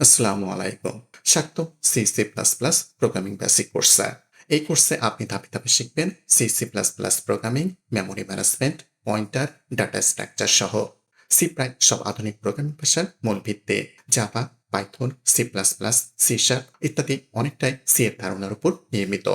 আসসালামু আলাইকুম। স্বাগতম C C plus plus programming basic কোর্সে। এই কোর্সে আপনি ধাপে ধাপে শিখবেন C C plus plus programming, memory management, pointer, data structure সহ। সি প্রায় সব আধুনিক প্রোগ্রামিং ভাষার মূল ভিত্তি। Java, Python, C plus plus, C sharp ইত্যাদি অনেকটাই সি এর ধারণার উপর নির্মিত।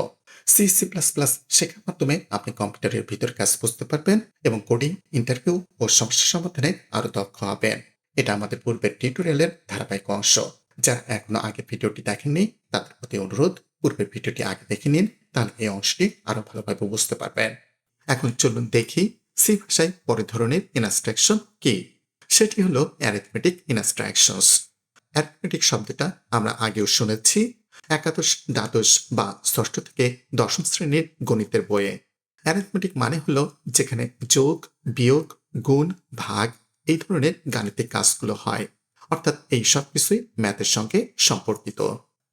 সি সি প্লাস প্লাস শেখার মাধ্যমে আপনি কম্পিউটারের ভিতর কাজ বুঝতে পারবেন এবং কোডিং, ইন্টারভিউ ও সমস্যা সমাধানে আরও দক্ষ হবেন। এটা আমাদের পূর্বের টিউটোরিয়ালের ধারাবাহিক অংশ। যারা এখনও আগে ভিডিওটি দেখেননি, তাদের প্রতি অনুরোধ, পূর্বের ভিডিওটি আগে দেখে নিন, তাহলে এই অংশটি আরও ভালোভাবে বুঝতে পারবেন। এখন চলুন দেখি সি ভাষায় পরের ধরনের ইনস্ট্রাকশন কি। সেটি হলো অ্যারিথমেটিক ইনস্ট্রাকশনস অ্যারিথমেটিক শব্দটা আমরা আগেও শুনেছি একাদশ, দ্বাদশ বা ষষ্ঠ থেকে দশম শ্রেণির গণিতের বইয়ে। অ্যারিথমেটিক মানে হলো যেখানে যোগ, বিয়োগ, গুণ, ভাগ এই ধরনের গাণিতিক কাজগুলো হয়। অর্থাৎ এই সব কিছুই ম্যাথের সঙ্গে সম্পর্কিত।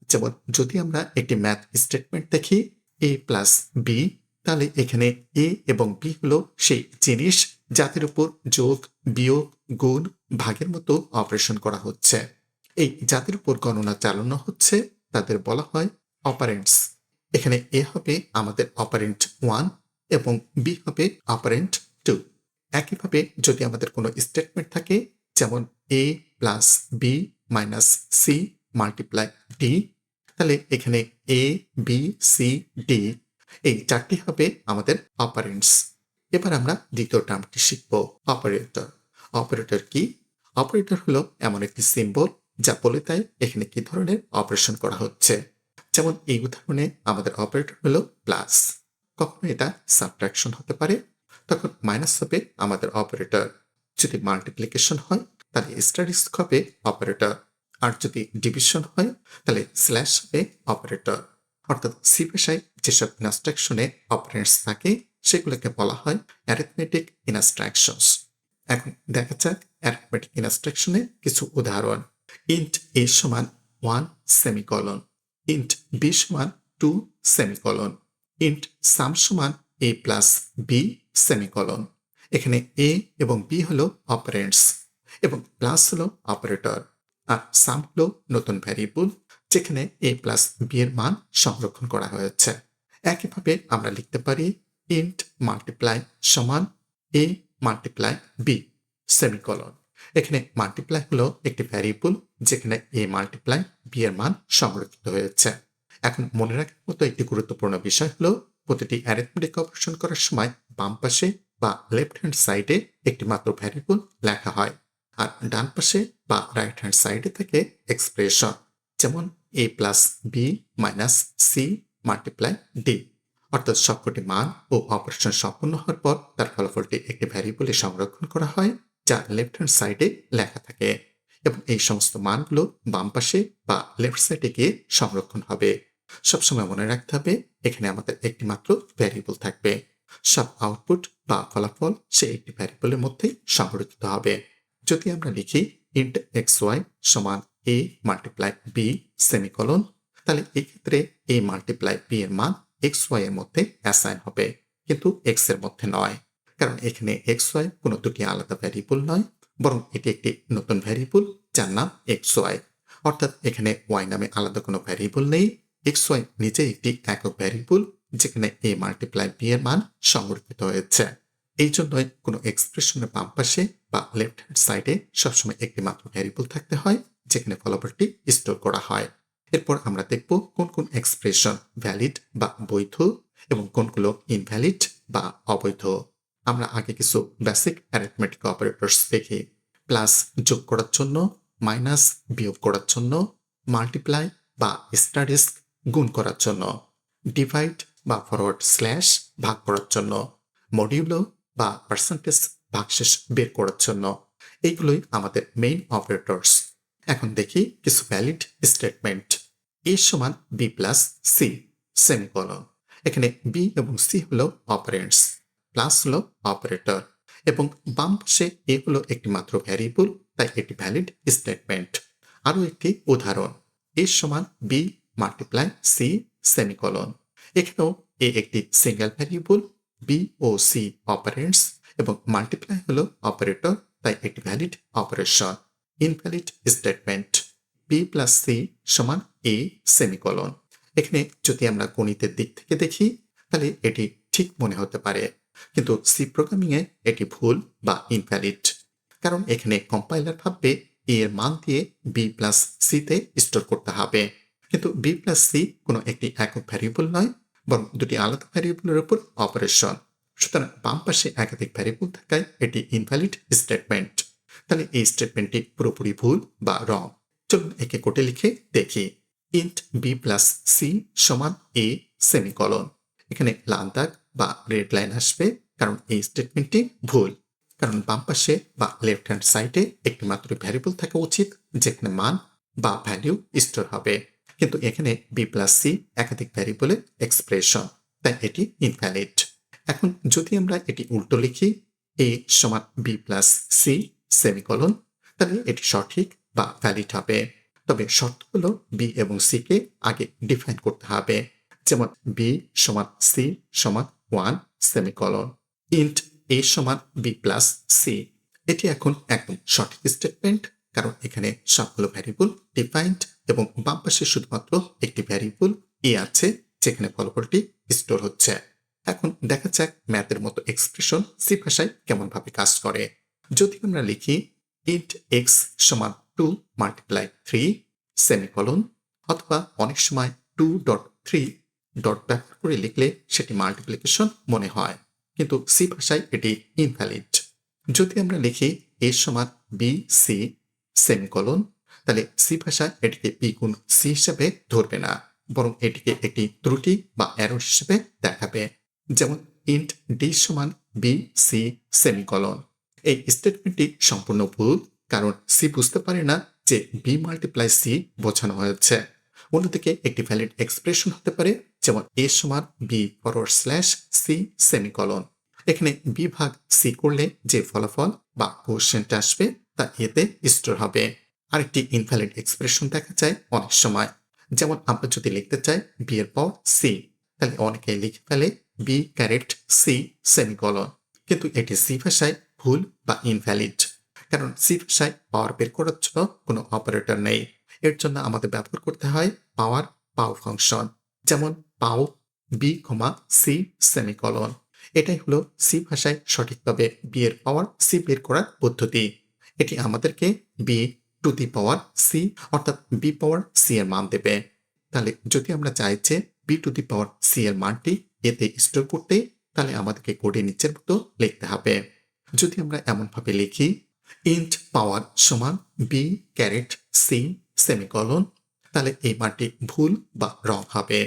যেমন যদি আমরা একটি ম্যাথ স্টেটমেন্ট দেখি, এ প্লাস বি, তাহলে এখানে এ এবং বি হলো সেই জিনিস যাদের উপর যোগ, বিয়োগ, গুণ, ভাগের মতো অপারেশন করা হচ্ছে। এই জাতির উপর গণনা চালানো হচ্ছে, তাদের বলা হয় অপারেন্টস এখানে এ হবে আমাদের অপারেন্ট ওয়ান এবং বি হবে অপারেন্ট একইভাবে যদি আমাদের কোনো স্টেটমেন্ট থাকে, যেমন A plus B minus C multiply D তাহলে এখানে এ বি সি ডি এই চারটি হবে আমাদের অপারেন্টস এবার আমরা দ্বিতীয় টার্মটি শিখব অপারেটর অপারেটর কি? অপারেটর হলো এমন একটি সিম্বল যা বলে দেয় এখানে কি ধরনের অপারেশন করা হচ্ছে। যেমন এই উদাহরণে আমাদের অপারেটর হলো প্লাস কখনো এটা সাবট্রাকশন হতে পারে তখন মাইনাস হবে আমাদের অপারেটর যদি মাল্টিপ্লিকেশন হয়, তাহলে স্টারিস্ক হবে অপারেটর আর যদি ডিভিশন হয়, তাহলে স্ল্যাশ হবে অপারেটর অর্থাৎ সি ভাষায় যেসব ইনস্ট্রাকশনে অপারেন্টস থাকে, সেগুলোকে বলা হয় অ্যারিথমেটিক ইনস্ট্রাকশনস এখন দেখা যাক অ্যারিথমেটিক ইনস্ট্রাকশনের কিছু উদাহরণ। ইন্ট এ সমান ওয়ান সেমিকলন ইন্ট বি সমান টু সেমিকলন ইন্ট সাম সমান এ প্লাস বি সেমিকলন এখানে এ এবং বি হলো অপারেন্টস এবং প্লাস হলো অপারেটর আর সাম হলো নতুন ভ্যারিয়েবল যেখানে এ প্লাস বি এর মান সংরক্ষণ করা হয়েছে। একইভাবে আমরা লিখতে পারি ইন্ট মাল্টিপ্লাই সমান এ মাল্টিপ্লাই বি সেমিকলন এখানে মাল্টিপ্লাই হলো একটি ভ্যারিয়েবল যেখানে এ মাল্টিপ্লাই বি এর মান সংরক্ষিত হয়েছে। এখন মনে রাখার মতো একটি গুরুত্বপূর্ণ বিষয় হলো প্রতিটি অ্যারিথমেটিক অপারেশন করার সময় বাম পাশে বা লেফট হ্যান্ড সাইডে একটি মাত্র ভ্যারিয়েবল লেখা হয় আর ডান পাশে বা রাইট হ্যান্ড সাইডে থাকে এক্সপ্রেশন যেমন A plus B minus C multiply D অর্থাৎ সবকটি মান ও অপারেশন সম্পন্ন হওয়ার পর তার ফলাফলটি একটি ভ্যারিয়েবলে সংরক্ষণ করা হয় যা লেফট হ্যান্ড সাইডে লেখা থাকে এবং এই সমস্ত মানগুলো বাম পাশে বা লেফট সাইডে গিয়ে সংরক্ষণ হবে। সবসময় মনে রাখতে হবে, এখানে আমাদের একটি মাত্র ভ্যারিয়েবল থাকবে। সব আউটপুট বা ফলাফল সেই একটি ভ্যারিয়েবলের মধ্যেই সংরক্ষিত হবে। যদি আমরা লিখি ইন্ট এক্স ওয়াই সমান এ মাল্টিপ্লাই বি সেমিকলন তাহলে এক্ষেত্রে এ মাল্টিপ্লাই বি এর মান এক্স ওয়াই এর মধ্যে অ্যাসাইন হবে, কিন্তু এক্সের মধ্যে নয়। কারণ এখানে এক্স ওয়াই কোনো দুটি আলাদা ভ্যারিয়েবল নয়, বরং এটি একটি নতুন ভ্যারিয়েবল যার নাম এক্স ওয়াই অর্থাৎ এখানে ওয়াই নামে আলাদা কোনো ভ্যারিয়েবল নেই এক্স ওয়াই নিজে একটি একক ভ্যারিয়েবল যেখানে এ মাল্টিপ্লাই বি এর মান সংরক্ষিত হয়েছে। এই জন্যই কোনো এক্সপ্রেশনের বাম পাশে বা লেফট হ্যান্ড সাইডে সবসময় একটি মাত্র ভ্যারিয়েবল থাকতে হয়, যেখানে ফলাফলটি স্টোর করা হয়। এরপর আমরা দেখব কোন কোন এক্সপ্রেশন ভ্যালিড বা বৈধ এবং কোনগুলো ইনভ্যালিড বা অবৈধ। আমরা আগে কিছু বেসিক অ্যারিথমেটিক অপারেটরস দেখি। প্লাস যোগ করার জন্য মাইনাস বিয়োগ করার জন্য মাল্টিপ্লাই বা স্টাডিস্ক গুণ করার জন্য ডিভাইড বা ফরওয়ার্ড স্ল্যাশ ভাগ করার জন্য মডিউলো বা পার্সেন্টেজ ভাগশেষ বের করার জন্য, এইগুলোই আমাদের মেইন অপারেটরস এখন দেখি কিছু ভ্যালিড স্টেটমেন্ট এ সমান বি প্লাস সি সেমিকলন এখানে বি এবং সি হলো অপারেন্টস প্লাস হলো অপারেটর এবং বাম পাশে এ হলো একটি মাত্র ভ্যারিয়েবল তাই এটি ভ্যালিড স্টেটমেন্ট আরও একটি উদাহরণ। এ সমান বি মাল্টিপ্লাই সি সেমিকলন এখানেও এ একটি সিঙ্গেল ভ্যারিয়েবল বি ও সি অপারেন্টস এবং মাল্টিপ্লাই হলো অপারেটর তাই একটি valid operation invalid statement B plus C সমান এ সেমিকলন এখানে যদি আমরা গণিতের দিক থেকে দেখি, তাহলে এটি ঠিক মনে হতে পারে। কিন্তু সি প্রোগ্রামিংয়ে এটি ভুল বা ইনভ্যালিড কারণ এখানে কম্পাইলার ভাববে এ এর মান দিয়ে বি প্লাস সিতে স্টোর করতে হবে। কিন্তু বি প্লাস সি কোনো একটি একক ভ্যারিয়েবল নয়, বরং দুটি আলাদা ভ্যারিয়েবলের উপর অপারেশন সুতরাং বাম পাশে একাধিক ভ্যারিয়েবল থাকায় এটি ইনভ্যালিড স্টেটমেন্ট তাহলে এই স্টেটমেন্টটি পুরোপুরি ভুল বা রং চলুন একে কোটে লিখে দেখি। ইন্ট বি প্লাস সি সমান এ সেমিকলন এখানে লাল দাগ বা রেড লাইন আসবে, কারণ এই স্টেটমেন্টটি ভুল। কারণ বাম পাশে বা লেফট হ্যান্ড সাইডে একটি মাত্র ভ্যারিয়েবল থাকা উচিত, যেখানে মান বা ভ্যালিউ স্টোর হবে। কিন্তু এখানে বি প্লাস সি একাধিক ভ্যারিয়েবলের এক্সপ্রেশন তাই এটি ইনভ্যালিড এখন যদি আমরা এটি উল্টো লিখি এ সমান বি প্লাস সি সেমিকলন তাহলে এটি সঠিক বা ভ্যালিড হবে। তবে শর্ত হলো বি এবং সি কে আগে ডিফাইন করতে হবে। যেমন বি সমান সি সমান ওয়ান সেমিকলন ইন্ট এ সমান বি প্লাস সি এটি এখন একদম সঠিক স্টেটমেন্ট কারণ এখানে সবগুলো ভ্যারিয়েবল ডিফাইন্ড এবং বাম পাশে শুধুমাত্র একটি ভ্যারিয়েবল এ আছে, যেখানে ফলাফলটি স্টোর হচ্ছে। এখন দেখা যাক ম্যাথের মতো এক্সপ্রেশন সি ভাষায় কেমন ভাবে কাজ করে। যদি আমরা লিখি ইন্ট এক্স সমান টু মাল্টিপ্লাই থ্রি সেমিকলন অথবা অনেক সময় টু ডট থ্রি ডট ব্যবহার করে লিখলে সেটি মাল্টিপ্লিকেশন মনে হয়। কিন্তু সি ভাষায় এটি ইনভ্যালিড যদি আমরা লিখি এ সমান বি সি সেমিকলন, তাহলে সি ভাষা এটিকে বি গুণ সি হিসেবে ধরবে না, বরং এটিকে একটি ত্রুটি বা এরর হিসেবে দেখাবে। যেমন ইন্ট ডি সমান বি সি সেমিকলন। এই স্টেটমেন্টটি সম্পূর্ণ ভুল, কারণ সি বুঝতে পারে না যে বি মাল্টিপ্লাই সি বোঝানো হয়েছে। অন্যদিকে একটি ভ্যালিড এক্সপ্রেশন হতে পারে, যেমন এ সমান B forward slash C semicolon. এখানে বি ভাগ সি করলে যে ফলাফল বা কোশ্চেনটা আসবে তা এতে স্টোর হবে। আরেকটি ইনভ্যালিড এক্সপ্রেশন দেখা যায় অনেক সময়। যেমন আমরা যদি লিখতে চাই বি এর পর সি তাহলে অনেকে লিখে ফেলে বি ক্যারেক্ট সি সেমিকলন কিন্তু এটি সি ভাষায় ভুল বা ইনভ্যালিড কারণ সি ভাষায় পাওয়ার বের করার জন্য কোনো অপারেটর নেই। এর জন্য আমাদের ব্যবহার করতে হয় পাওয়ার পাও ফাংশন যেমন পাও বি কমা সি সেমিকলন এটাই হলো সি ভাষায় সঠিকভাবে বি এর পাওয়ার সি বের করার পদ্ধতি। এটি আমাদেরকে B to the power C অর্থাৎ বি পাওয়ার সি এর মান দেবে। তাহলে যদি আমরা চাই যে B to the power C এর মানটি এতে স্টোর করতে, তাহলে আমাদেরকে কোডে নিচের মতো লিখতে হবে। যদি আমরা এমনভাবে লিখি ইন্ট পাওয়ার সমান বি ক্যারেট সি সেমিকলন তাহলে এই মানটি ভুল বা রং হবে।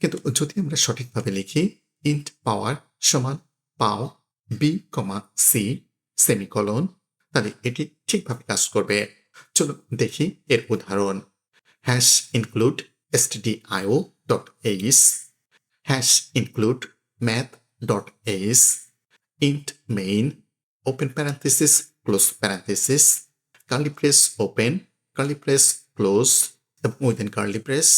কিন্তু যদি আমরা সঠিকভাবে লিখি ইন্ট পাওয়ার সমান pow B comma C semicolon তাহলে এটি ঠিকভাবে কাজ করবে। চলো দেখি এর উদাহরণ। Hash include stdio dot H hash include math dot H int main open parenthesis close parenthesis curly brace open curly brace close এবং within curly brace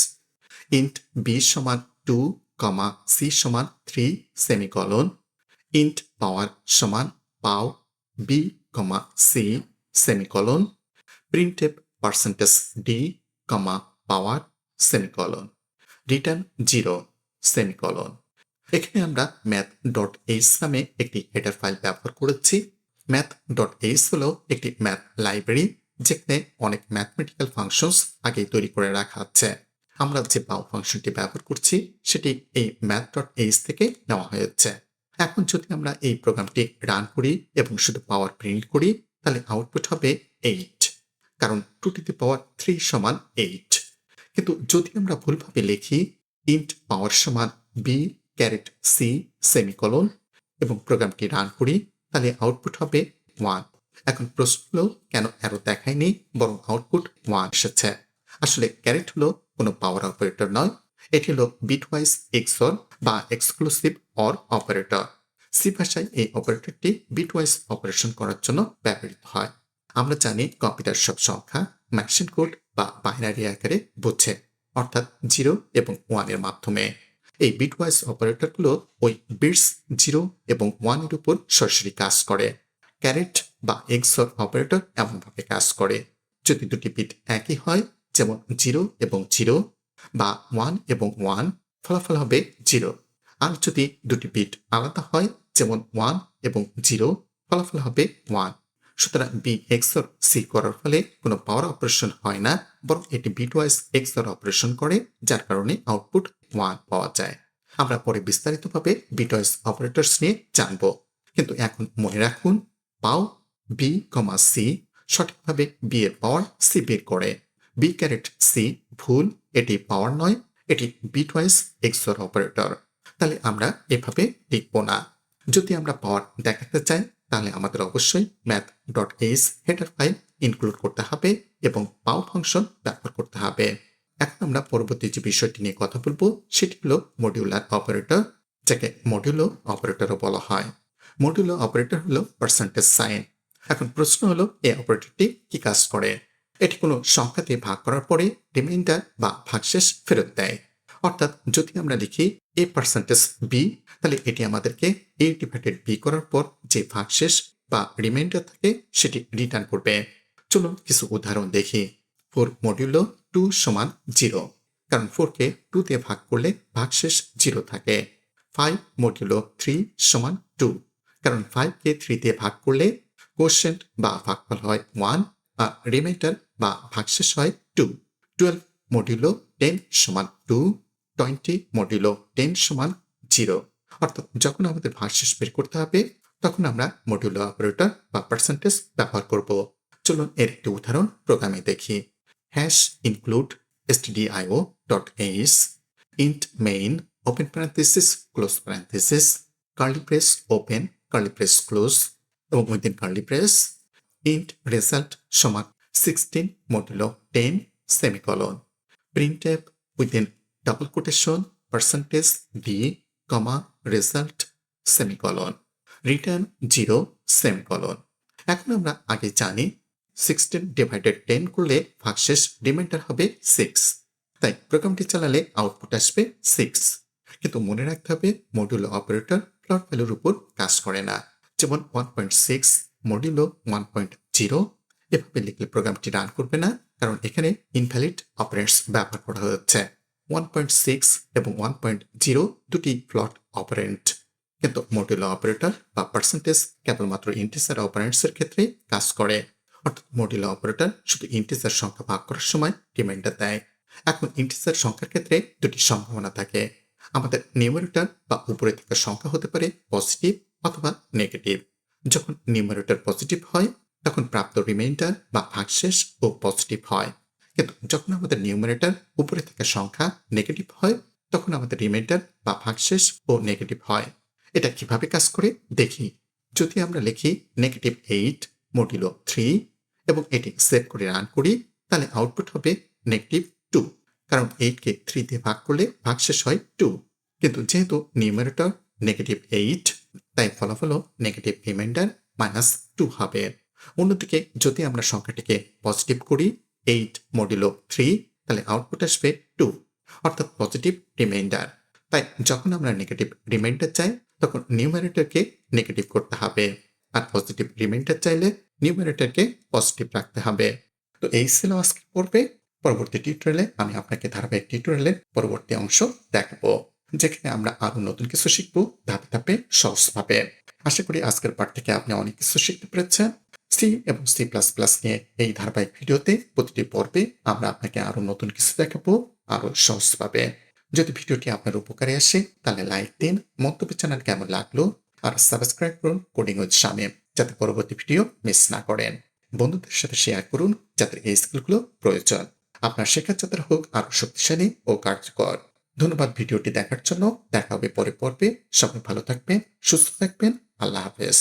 int B সমান টু কমা সি সমান থ্রি সেমিকলন ইন্ট পাওয়ার সমান pow B comma C semicolon printf percentage D comma power semicolon return zero semicolon এখানে আমরা math dot H নামে একটি header file ব্যবহার করেছি। Math dot H হলো একটি ম্যাথ লাইব্রেরি যেখানে অনেক ম্যাথমেটিক্যাল ফাংশনস আগেই তৈরি করে রাখা আছে। আমরা যে পাও ফাংশনটি ব্যবহার করছি, সেটি এই ম্যাথ ডট এইচ থেকে নেওয়া হয়েছে। এখন যদি আমরা এই প্রোগ্রামটি রান করি এবং শুধু পাওয়ার প্রিন্ট করি, তাহলে আউটপুট হবে এইট কারণ two to the power three সমান এইট কিন্তু যদি আমরা ভুলভাবে লিখি ইন্ট পাওয়ার সমান বি ক্যারেট সি সেমিকলন এবং প্রোগ্রামটি রান করি, তাহলে আউটপুট হবে ওয়ান এখন প্রশ্ন হলো, কেন অ্যারো দেখায়নি, বরং আউটপুট ওয়ান এসেছে? আসলে ক্যারেট হলো কোনো পাওয়ার অপারেটর নয় এটি হলো বিটওয়াইজ এক্সর বা এক্সক্লুসিভ অর অপারেটর সি ভাষায় এই অপারেটরটি বিটওয়াইজ অপারেশন করার জন্য ব্যবহৃত হয়। আমরা জানি কম্পিউটার সব সংখ্যা ম্যাশিন কোড বা বাইনারি আকারে বুঝছে অর্থাৎ জিরো এবং ওয়ানের মাধ্যমে। এই বিটওয়াইজ অপারেটরগুলো ওই বিটস জিরো এবং ওয়ানের উপর সরাসরি কাজ করে। ক্যারেট বা এক্সর অপারেটর এমনভাবে কাজ করে। যদি দুটি বিট একই হয়, যেমন জিরো এবং জিরো বা ওয়ান এবং ওয়ান ফলাফল হবে জিরো আর যদি দুটি বিট আলাদা হয়, যেমন ওয়ান এবং জিরো ফলাফল হবে ওয়ান সুতরাং বি এক্সর সি করার ফলে কোনো পাওয়ার অপারেশন হয় না, বরং এটি বিট ওয়াইজ এক্সর অপারেশন করে, যার কারণে আউটপুট ওয়ান পাওয়া যায়। আমরা পরে বিস্তারিতভাবে বিট ওয়াইজ অপারেটরস নিয়ে জানব। কিন্তু এখন মনে রাখুন, পাও বি কমা সি সঠিকভাবে বি এর পাওয়ার সি বের করে। বি ক্যারেট সি ভুল এটি পাওয়ার নয়, এটি বিট ওয়াইজ এক্সর অপারেটর তাহলে আমরা এভাবে লিখব না। যদি আমরা পাওয়ার দেখাতে চাই, তাহলে আমাদের অবশ্যই math dot H header file include করতে হবে এবং পাও ফাংশন ব্যবহার করতে হবে। এখন আমরা পরবর্তী যে বিষয়টি নিয়ে কথা বলব, সেটি হলো মডিউলার অপারেটর যাকে মডিউলো অপারেটরও বলা হয়। মডিউলো অপারেটর হলো পার্সেন্টেজ সাইন এখন প্রশ্ন হলো, এই অপারেটরটি কি কাজ করে? এটি কোনো সংখ্যা দিয়ে ভাগ করার পরে রিমাইন্ডার বা ভাগশেষ ফেরত দেয়। অর্থাৎ যদি আমরা লিখি এ পার্সেন্টেজ বি তাহলে এটি আমাদেরকে এ ডিভাইডেড বি করার পর যে ভাগশেষ বা রিমাইন্ডার থাকে, সেটি রিটার্ন করবে। চলুন কিছু উদাহরণ দেখি। ফোর মডিউলো টু সমান জিরো কারণ ফোরকে টু দিয়ে ভাগ করলে ভাগশেষ জিরো থাকে। ফাইভ মডিউলো থ্রি সমান টু কারণ ফাইভকে থ্রি দিয়ে ভাগ করলে কোশ্চেন্ট বা ভাগফল হয় ওয়ান আর রিমাইন্ডার বা ভাগশেষ হয় টু টুয়েলভ মডিউলো টেন সমান টু টোয়েন্টি মডিউলো টেন সমান জিরো অর্থাৎ যখন আমাদের ভাগশেষ বের করতে হবে, তখন আমরা মডিউলো অপারেটর বা পার্সেন্টেজ ব্যবহার করব। চলুন এর একটি উদাহরণ প্রোগ্রামে দেখি। Hash include stdio dot H int main, open parenthesis, close parenthesis, curly brace open, curly brace close, এবং within curly brace int result সমান 16 modulo 10 semicolon. Printf within double quotation percentage d, comma, result semicolon. Return 0 semicolon. এখন আমরা আগে জানি sixteen divided ten করলে ভাগশেষ reminder হবে six তাই প্রোগ্রামটি চালালে আউটপুট আসবে সিক্স কিন্তু মনে রাখতে হবে মডিউলো অপারেটর প্লট ভ্যালুর উপর কাজ করে না। যেমন one point six modulo one point zero এভাবে লিখলে প্রোগ্রামটি রান করবে না, কারণ এখানে ইনভ্যালিড অপারেন্টস ব্যবহার করা হচ্ছে। ওয়ান পয়েন্ট সিক্স এবং ওয়ান পয়েন্ট জিরো দুটি ফ্লট অপারেন্ট কিন্তু মডিউলো অপারেটর বা পার্সেন্টেজ কেবলমাত্র ইন্টিজার অপারেন্টসের ক্ষেত্রে কাজ করে। অর্থাৎ মডিউলো অপারেটর শুধু ইন্টিজার সংখ্যা ভাগ করার সময় রিমাইন্ডার দেয়। এখন ইন্টিজার সংখ্যার ক্ষেত্রে দুটি সম্ভাবনা থাকে। আমাদের নিউমারেটর বা উপরে থাকা সংখ্যা হতে পারে পজিটিভ অথবা নেগেটিভ যখন নিউমারেটর পজিটিভ হয়, তখন প্রাপ্ত রিমাইন্ডার বা ভাগশেষ ও পজিটিভ হয়। কিন্তু যখন আমাদের নিউমারেটর উপরে থাকা সংখ্যা নেগেটিভ হয়, তখন আমাদের রিমাইন্ডার বা ভাগশেষ ও নেগেটিভ হয়। এটা কীভাবে কাজ করে? দেখি। যদি আমরা লিখি নেগেটিভ এইট মডিউলো থ্রি এবং এটি সেভ করে রান করি, তাহলে আউটপুট হবে নেগেটিভ টু কারণ এইটকে থ্রি দিয়ে ভাগ করলে ভাগশেষ হয় টু কিন্তু যেহেতু নিউমারেটর নেগেটিভ এইট তাই ফলাফলও নেগেটিভ রিমাইন্ডার মাইনাস টু হবে। অন্যদিকে যদি আমরা সংখ্যাটিকে পজিটিভ করি এইট মডিউলো থ্রি তাহলে আউটপুট আসবে টু অর্থাৎ পজিটিভ রিমাইন্ডার তাই যখন আমরা নেগেটিভ রিমাইন্ডার চাই, তখন নিউমারেটরকে নেগেটিভ করতে হবে। আর পজিটিভ রিমাইন্ডার চাইলে নিউমারেটরকে পজিটিভ রাখতে হবে। তো এই ছিল আজকে পর্বে। পরবর্তী টিউটোরিয়ালে আমি আপনাকে ধারাবাহিক টিউটোরিয়ালের পরবর্তী অংশ দেখাবো। যেখানে আমরা আরও নতুন কিছু শিখব ধাপে ধাপে, সহজভাবে। আশা করি আজকের পাঠ থেকে আপনি অনেক কিছু শিখতে পেরেছেন। সি এবং সি প্লাস প্লাস নিয়ে এই ধারাবাহিক ভিডিওতে প্রতিটি পর্বে আমরা আপনাকে আরও নতুন কিছু দেখাবো আরও সহজভাবে। যদি ভিডিওটি আপনার উপকারে আসে, তাহলে লাইক দিন, মন্তব্য চ্যানেল কেমন লাগল, আর সাবস্ক্রাইব করুন কোডিং উইথ শামে যাতে পরবর্তী ভিডিও মিস না করেন। বন্ধুদের সাথে শেয়ার করুন যাতে এই স্কিলগুলো প্রয়োজন। আপনার শেখার যাত্রা হোক আরও শক্তিশালী ও কার্যকর। ধন্যবাদ ভিডিওটি দেখার জন্য। দেখা হবে পরে পর্বে। সবাই ভালো থাকবেন, সুস্থ থাকবেন। আল্লাহ হাফেজ।